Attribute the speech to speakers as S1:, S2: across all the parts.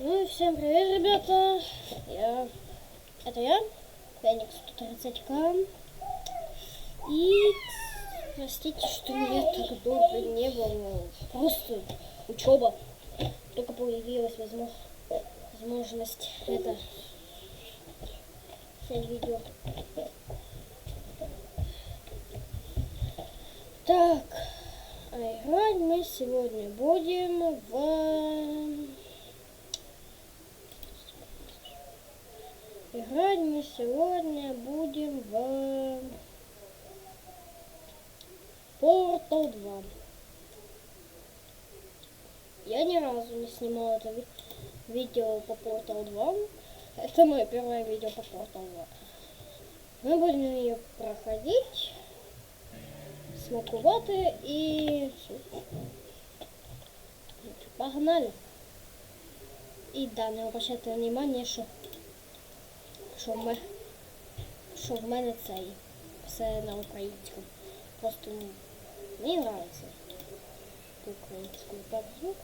S1: Ну и всем привет, ребята. Я... Это я, Феникс 130к. И простите, что меня так долго не было. Просто учеба. Только появилась возможно, возможность это снять видео. Так, а играть мы сегодня будем в... Играть мы сегодня будем в Portal 2. Я ни разу не снимал это ви- видео по Portal 2. Это мое первое видео по Portal 2. Мы будем ее проходить, смакувати и погнали. І да, не обращайте внимание, що що в мене, що в мене цей все на українському. Просто ну, мені подобається по-українському. Так, звук.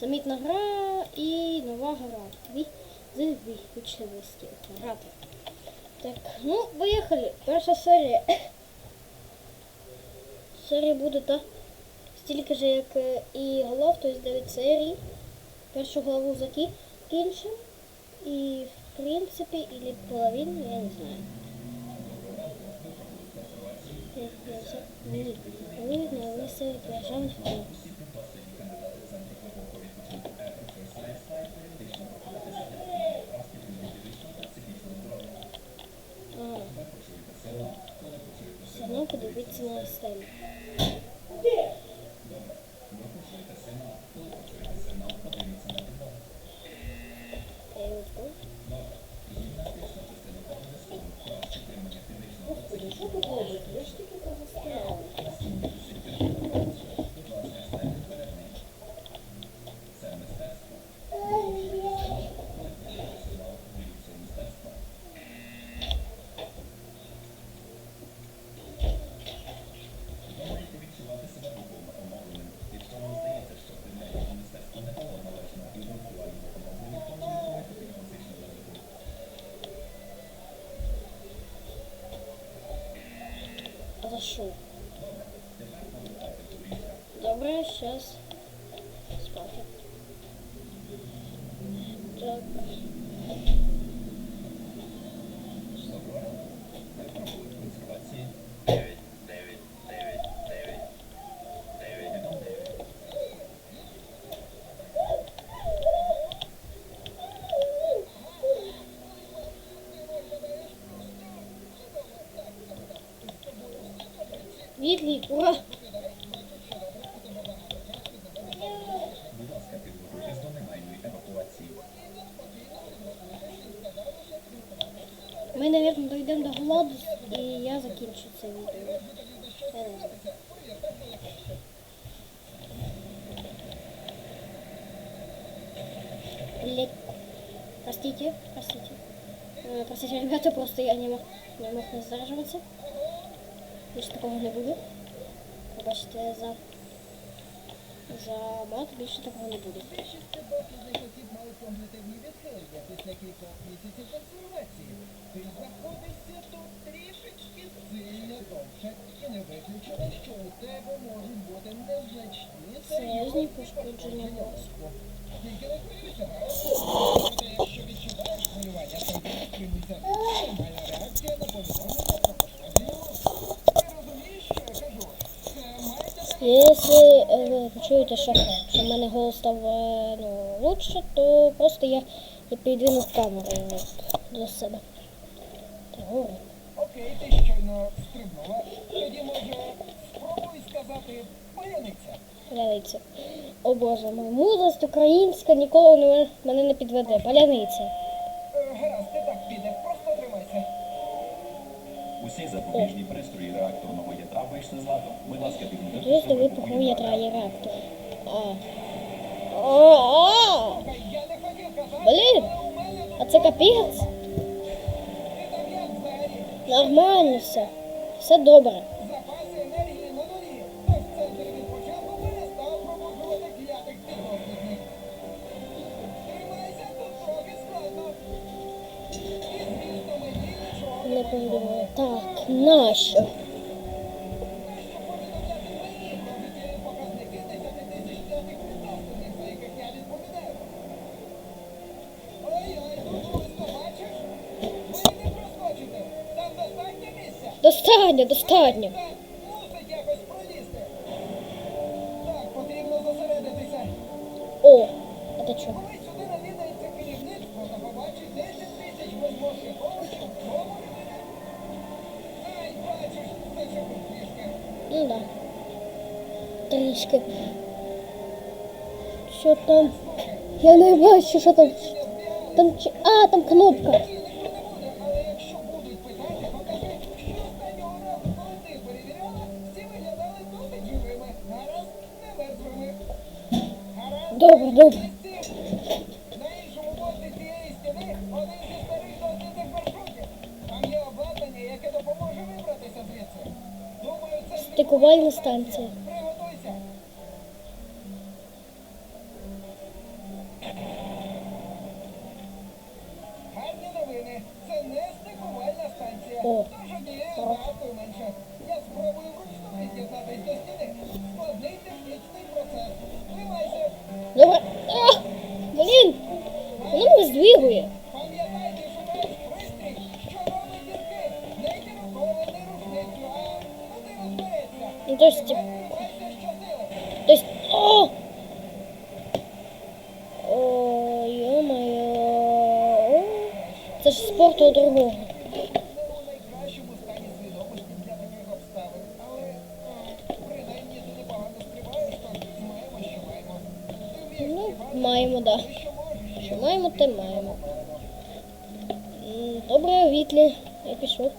S1: Самітна гра і нова гра. Дві з вічливості. Грати. Так, ну, поїхали. Перша серія. Серія буде та стільки ж, як е, і голов, тобто 9 серій. Першу главу закінчимо. В принципе, или половину, я не знаю. Видно, лысый держал Все закінчу це відео. Я не знаю. Блять. Простите, простите. Э, Простите, ребята, просто я не мог, не мог не сдерживаться. Більше такого не буде. Пробачте за, за мат, більше такого не буде.
S2: Серйозні пошкодження осіб мали когнитивні відхилення після кількох місяців консервації. Ти знаходишся тут трішечки сильно довше і не виключено, що у тебе можуть бути незначні
S1: Серйозні пошкодження
S2: мозку. Тільки не хвилюйся, проте якщо відчуваєш хвилювання, то підтримуйся. Нормальна реакція на повідомлення про пошкодження мозку. Ти розумієш, що я кажу? Це мається
S1: Якщо е, ви почуєте, що, що в мене голос став е, ну, лучше, то просто я, я підвинув камеру до себе.
S2: Окей, ти щойно стрибнула. Тоді може спробуй сказати паяниця.
S1: Паляниця. О боже мой, мудрість українська ніколи не, мене не підведе. Паляниця.
S3: Усі запобіжні пристрої реакторного ядра вийшли з ладу. Будь ласка, підготуйтесь до
S1: ви
S3: вибуху ядра.
S1: трає реактор. А. А,
S2: Та Я не хотів казати,
S1: Блін, а це капець? Нормально все. Все добре.
S2: Побачить 10 тисяч безбожних овочів, що може бути? Ай, бачиш, зачепив трішки.
S1: Ну да. Трішки. Що там? Я не бачу, що там. Там чи- А, там кнопка.
S2: Ці. На іншому боці цієї стіни один зі старих дослідних маршрутів. Там є обладнання, яке допоможе вибратися звідси. Думаю, це
S1: Стикувальна станція.
S2: Приготуйся. Гарні новини. Це не стикувальна станція. Тож однією багато менше. Я спробую вручну від'єднатись до стіни. Складний технічний розбереться.
S1: Ну, то есть. То есть... О! О, ё-моё. Це ж другого.
S2: у вмієш
S1: Ну, маємо, да.
S2: Що
S1: маємо, те маємо. Добре, Вітлі. Я пішов.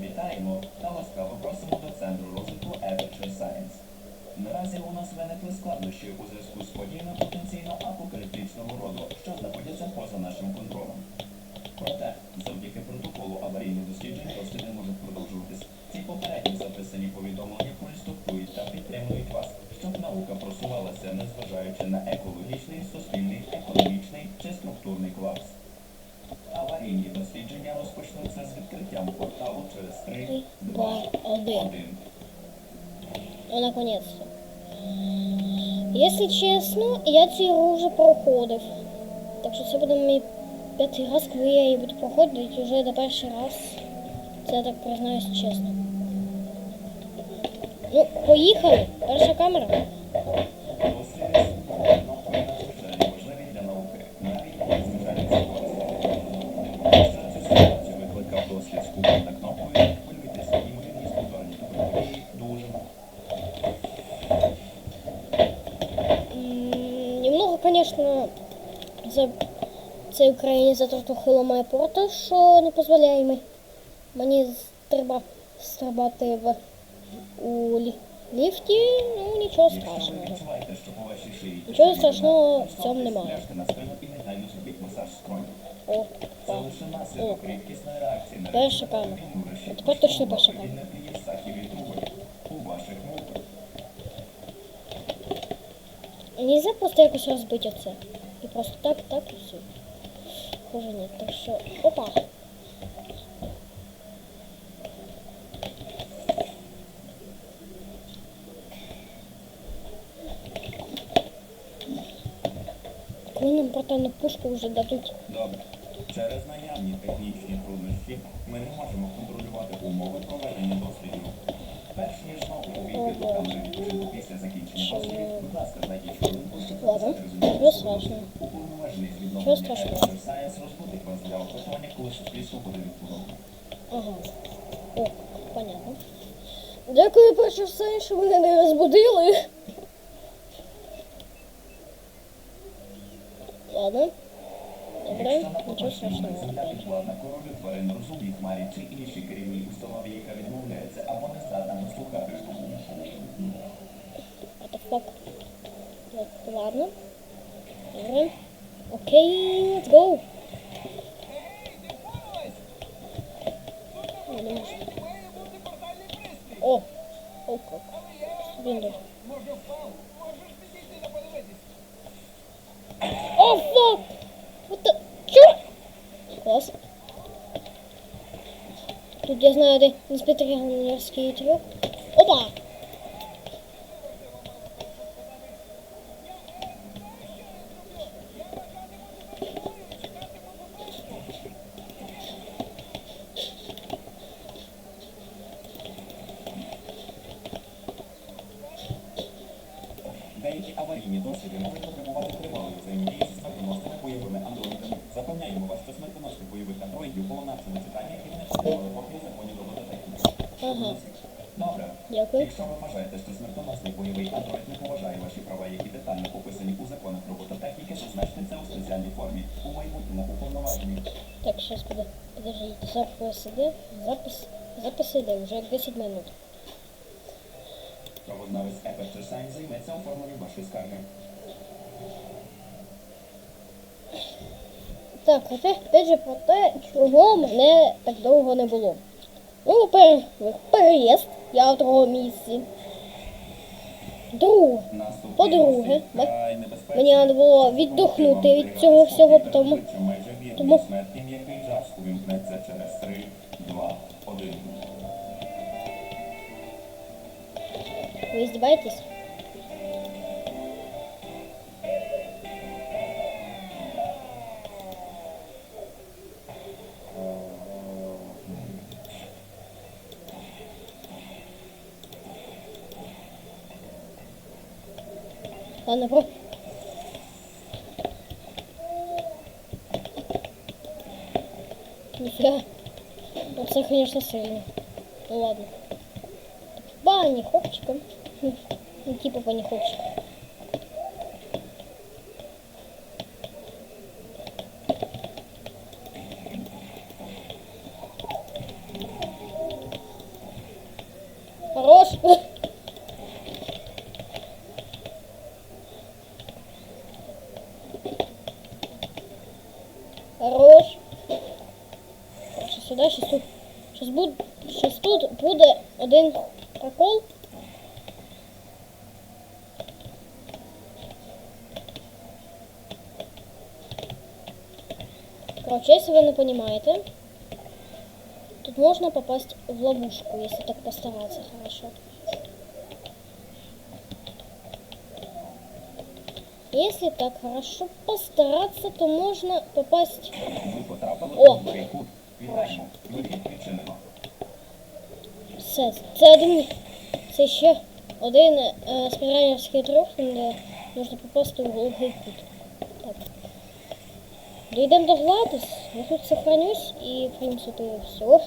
S3: Вітаємо та ласкаво просимо до центру розвитку Aperture Science. Наразі у нас виникли складнощі у зв'язку з подіями потенційно апокаліптичного роду, що знаходяться поза нашим контролем. Проте, завдяки протоколу аварійних досліджень досліди можуть продовжуватись.
S1: Наконец-то. Якщо чесно, я цю вже проходив. Так що це буде мій п'ятий раз, коли я її буду проходити вже до перший раз. Це я так признаюсь чесно. Ну, поїхали. Перша камера. Цей українізатор трохи ламає порта, що не дозволяє мені стриба, стрибати в у лі, ліфті, ну нічого страшного. Нічого страшного в цьому немає. О,
S3: рідкісної
S1: Перша камера. А тепер точно
S3: муках.
S1: Нельзя просто якось розбити оце. І просто так, так і все. Хуже ні. Так що. Опа. Коли нам братану пушку вже дадуть.
S3: Добре. Через наявні технічні труднощі ми не можемо контролювати умови проведення дослідів.
S1: Ладно. Нічого страшного.
S3: Відновлення
S1: страшного. Ага. О, понятно. Дякую, перше все, що мене не розбудили. Ладно. Добре, нічого страшного.
S3: королю тварин розумній хмарі чи іншій керівній установі, яка відмовляється або.
S1: Fuck? Так, Ладно. Добре. Окей, let's go.
S2: Тут
S1: не. О, о, как. Тут.
S2: подивитись.
S1: О, fuck! What the... Чё? Класс. Я знаю один інспекторський трюк. Опа!
S3: Деякі аварійні досвіди можуть потребувати тривалої взаємодії зі смертоносними бойовими андроїдами. Запевняємо вас, що смертоносних бойових андроїдів було навчено читання і не отримали копії законів робототехніки.
S1: Ага.
S3: Добре.
S1: Дякую.
S3: Якщо ви вважаєте, що смертоносний бойовий андроїд не поважає ваші права, які детально описані у законах робототехніки, зазначте це у спеціальній формі. У майбутньому уповноваженні.
S1: Так, сейчас под... подождите. Запис іде. Запис. Запис іде вже 10 минут.
S3: Правознавець Aperture Science займеться оформленням вашої скарги.
S1: Так, опять, опять же про те, чого мене так довго не було. Ну, пер... переїзд, я в другому місці. Друге. По-друге, мені треба було віддохнути від цього всього, тому- тому- Ви який Ладно, про... Нифига. Ну, це, конечно, сильно. Ну ладно. Банни хопчиком. Хм, Ну, типа по хопчик. Хорош. Хорош. Сейчас сюда, сейчас тут. Сейчас буде, сейчас тут буде один прокол. Короче, если вы не понимаете, тут можно попасть в ловушку, если так постараться хорошо. Если так хорошо постараться, то можно попасть О!
S3: відчинено.
S1: Все, це один. Це ще один е, спіралівський трюк, де можна попасти в глухий кут. Так. Дійдемо до Гладус, я тут сохранюсь і, в принципі, все.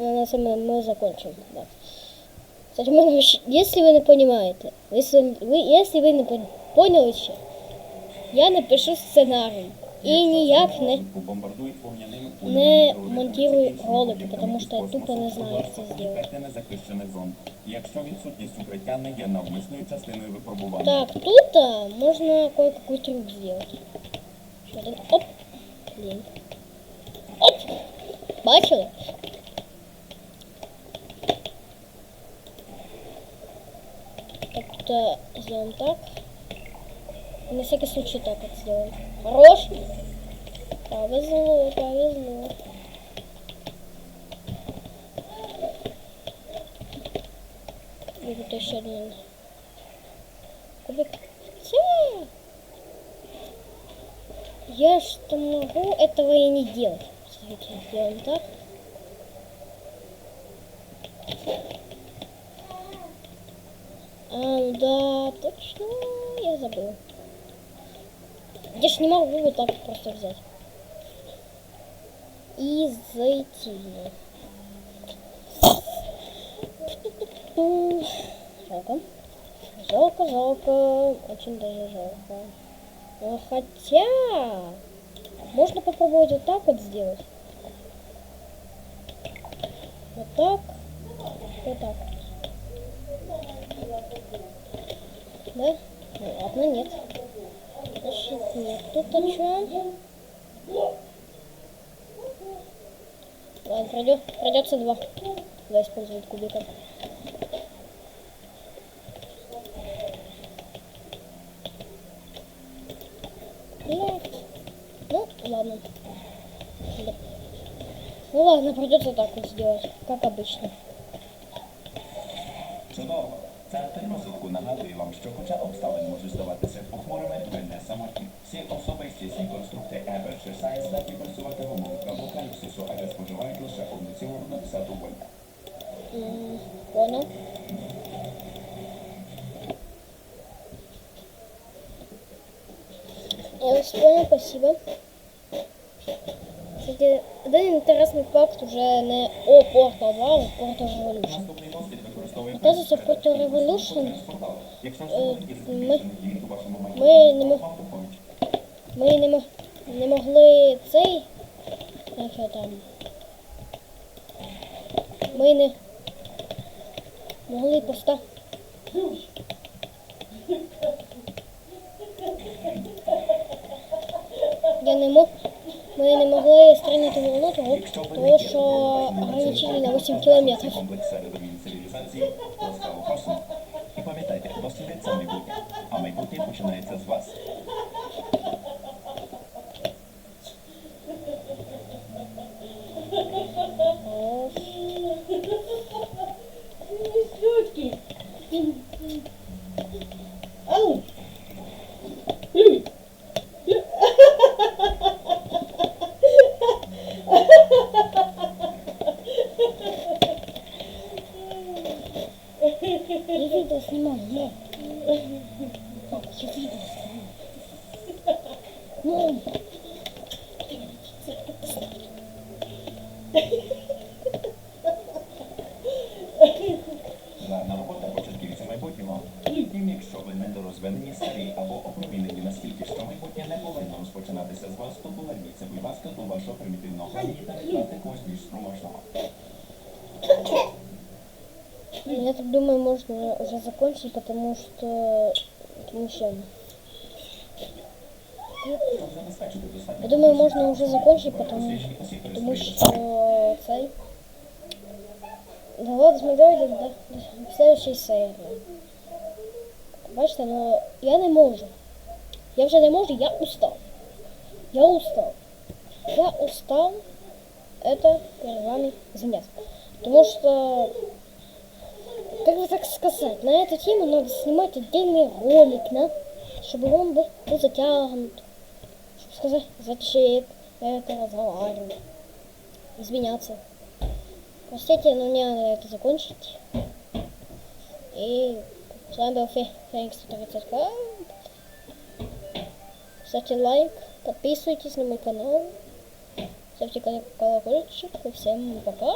S1: На цьому ми закончим. Да. Кстати, мы, вообще- если вы не понимаете, если вы, если вы не пон- поняли ще, я напишу сценарій. І ніяк не
S3: Бомбардують вогняними
S1: не
S3: кулями,
S1: монтирую
S3: закінченими
S1: ролики,
S3: літаками
S1: потому
S3: із
S1: что я
S3: космосу,
S1: тупо не знаю,
S3: будь
S1: як це
S3: ласка,
S1: зробити.
S3: уникайте незахищених зон. Якщо відсутність укриття не є навмисною частиною випробування,
S1: Так, тут а, можно кое-какой трюк сделать. Один. Оп. Блин. Оп. Бачили? А, сделаем так. На всякий случай так вот сделаем. Хорош. Повезло, повезло. И тут еще один кубик. Хотя... Я что могу этого и не делать. Смотрите, сделаем так. А, да, точно, я забыл. Я ж не могу вот так просто взять. И зайти. Жалко. Жалко, жалко. Очень даже жалко. Но хотя... Можно попробовать вот так вот сделать. Вот так. Вот так. Да? Ну, ладно, нет. Значит, нет. Тут о чем? Ладно, пройдет, придется два. Два использовать кубика. Блядь. Ну, ладно. Да. Ну ладно, придется так вот сделать, как обычно.
S3: Чудово. Центр розвитку нагадує вам, що хоча обставини можуть здаватися похмурими, ви не самотні. Всі особистісні конструкти Aperture Science здатні працювати в умовах апокаліпсису, адже споживають лише одну цілу на 10 вольта.
S1: М, Понял. Я вас понял, спасибо. Кстати, один интересный факт уже не о Portal 2, а о Portal Revolution.
S3: Наступний
S1: Оказується, е,
S3: встановлені
S1: ми- ми не мо-
S3: вам.
S1: Ми не, мо- не могли цей. Як його там. Ми не могли поста. Я не мог. Ми не могли стрільнути волну,
S3: є
S1: що ограничили на 8
S3: це
S1: кілометрів.
S3: І пам'ятайте, досліди це майбутнє, а майбутнє починається з вас. Ласка, до вашого примітивного відправте когось більш спроможного.
S1: Я так думаю, можно уже закончить, потому что...
S3: Достатньо
S1: Я думаю, можно уже закончить, потому, потому что... Цей... Да до, до, до следующей серії. Бачите, ну я не можу. Я вже не можу, я устал. Я устал. Я устал это перед вами извиняться. Потому что, как бы так сказать, на эту тему надо снимать отдельный ролик, да? Чтобы он был, был затянут. Чтобы сказать, зачем это разговариваю. Извиняться. Простите, но мне надо это закончить. И с вами был Фе- Феникс 130 Ставьте лайк, подписывайтесь на мой канал, ставьте колокольчик. И всем пока.